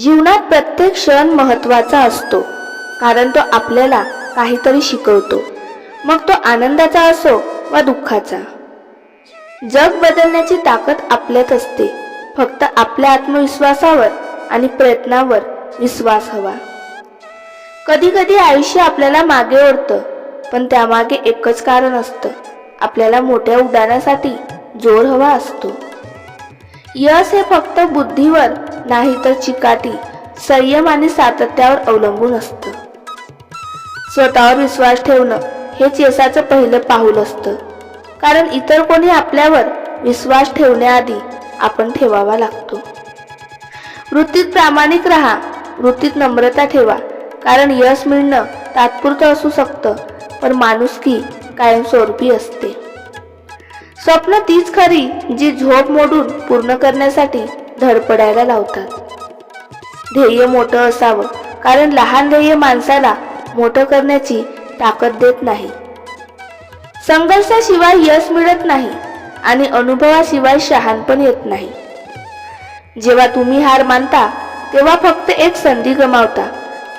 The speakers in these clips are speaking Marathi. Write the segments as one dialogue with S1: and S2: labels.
S1: जीवनात प्रत्येक क्षण महत्त्वाचा असतो कारण तो आपल्याला काहीतरी शिकवतो. मग तो आनंदाचा असो वा दुःखाचा. जग बदलण्याची ताकद आपल्यात असते. फक्त आपल्या आत्मविश्वासावर आणि प्रयत्नावर विश्वास हवा. कधी कधी आयुष्य आपल्याला मागे ओढतं पण त्यामागे एकच कारण असतं. आपल्याला मोठ्या उड्डाणासाठी जोर हवा असतो. यश हे फक्त बुद्धीवर नाही तर चिकाटी संयम आणि सातत्यावर अवलंबून असतं. स्वतःवर विश्वास ठेवणं हेच यशाचं पहिलं पाऊल असतं. कारण इतर कोणी आपल्यावर विश्वास ठेवण्याआधी आपण ठेवावा लागतो. वृत्तीत प्रामाणिक राहा वृत्तीत नम्रता ठेवा. कारण यश मिळणं तात्पुरतं असू शकतं पण माणुसकी कायमस्वरूपी असते. स्वप्न तीच खरी जी झोप मोडून पूर्ण करण्यासाठी धडपडायला लावतात. ध्येय मोठं असावं कारण लहान ध्येय माणसाला मोठं करण्याची ताकद देत नाही. संघर्षाशिवाय यश मिळत नाही आणि अनुभवाशिवाय शहाणपण येत नाही. जेव्हा तुम्ही हार मानता तेव्हा फक्त एक संधी गमावता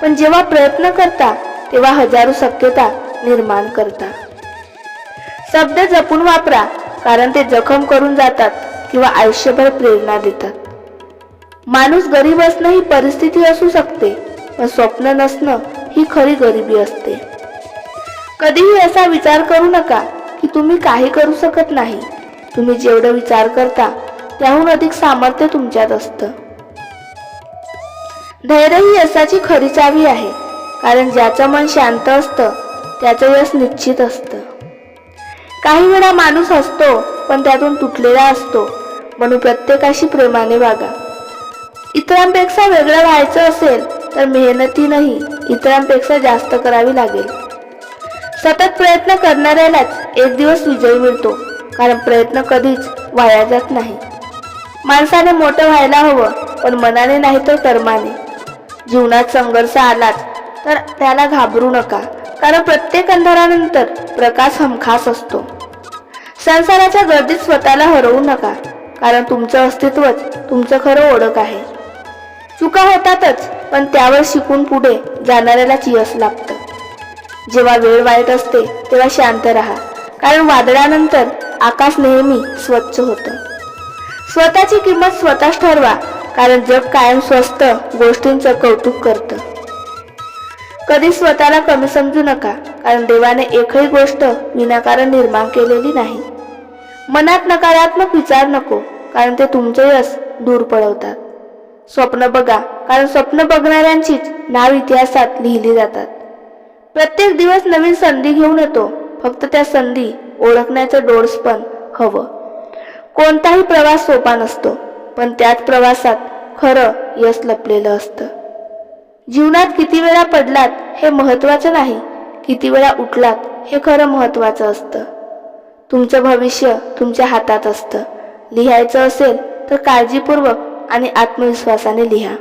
S1: पण जेव्हा प्रयत्न करता तेव्हा हजारो शक्यता निर्माण करता. शब्द जपून वापरा कारण ते जखम करून जातात किंवा आयुष्यभर प्रेरणा देतात. माणूस गरीब असणं ही परिस्थिती असू शकते पण स्वप्न नसणं ही खरी गरिबी असते. कधीही असा विचार करू नका की तुम्ही काही करू शकत नाही. तुम्ही जेवढं विचार करता त्याहून अधिक सामर्थ्य तुमच्यात असतं. धैर्य ही यशाची खरी चावी आहे कारण ज्याचं मन शांत असतं त्याचं यश निश्चित असतं. काही वेळा माणूस असतो पण त्यातून तुटलेला असतो म्हणून प्रत्येकाशी प्रेमाने वागा. इतरांपेक्षा वेगळं व्हायचं असेल तर मेहनतीनंही इतरांपेक्षा जास्त करावी लागेल. सतत प्रयत्न करणाऱ्यालाच एक दिवस विजय मिळतो कारण प्रयत्न कधीच वाया जात नाही. माणसाने मोठं व्हायला हवं पण मनाने नाही तर कर्माने. जीवनात संघर्ष आलाच तर त्याला घाबरू नका कारण प्रत्येक अंधारानंतर प्रकाश हमखास असतो. संसाराच्या गर्दीत स्वतःला हरवू नका कारण तुमचं अस्तित्वच तुमचं खरं ओळख आहे. चुका होतातच पण त्यावर शिकून पुढे जाणाऱ्यालाच यश लागतं. जेव्हा वेळ वाईट असते तेव्हा शांत राहा. कारण वादळानंतर आकाश नेहमी स्वच्छ होतं. स्वतःची किंमत स्वतःच ठरवा कारण जग कायम स्वस्त गोष्टींचं कौतुक करतं. कधी स्वतःला कमी समजू नका कारण देवाने एकही गोष्ट विनाकारण निर्माण केलेली नाही. मनात नकारात्मक विचार नको कारण ते तुमचं यश दूर पळवतात. स्वप्न बघा. कारण स्वप्न बघणाऱ्यांचीच नाव इतिहासात लिहिली जातात. प्रत्येक दिवस नवीन संधी घेऊन येतो. फक्त त्या संधी ओळखण्याचं डोळसपण हवं. कोणताही प्रवास सोपा नसतो. पण त्याच प्रवासात खरं यश लपलेलं असतं. जीवनात किती वेळा पडलात हे महत्वाचं नाही. किती वेळा उठलात हे खरं महत्वाचं असतं. तुमचं भविष्य तुमच्या हातात असतं. लिहायचं असेल तर काळजीपूर्वक आणि आत्मविश्वासाने लिहा.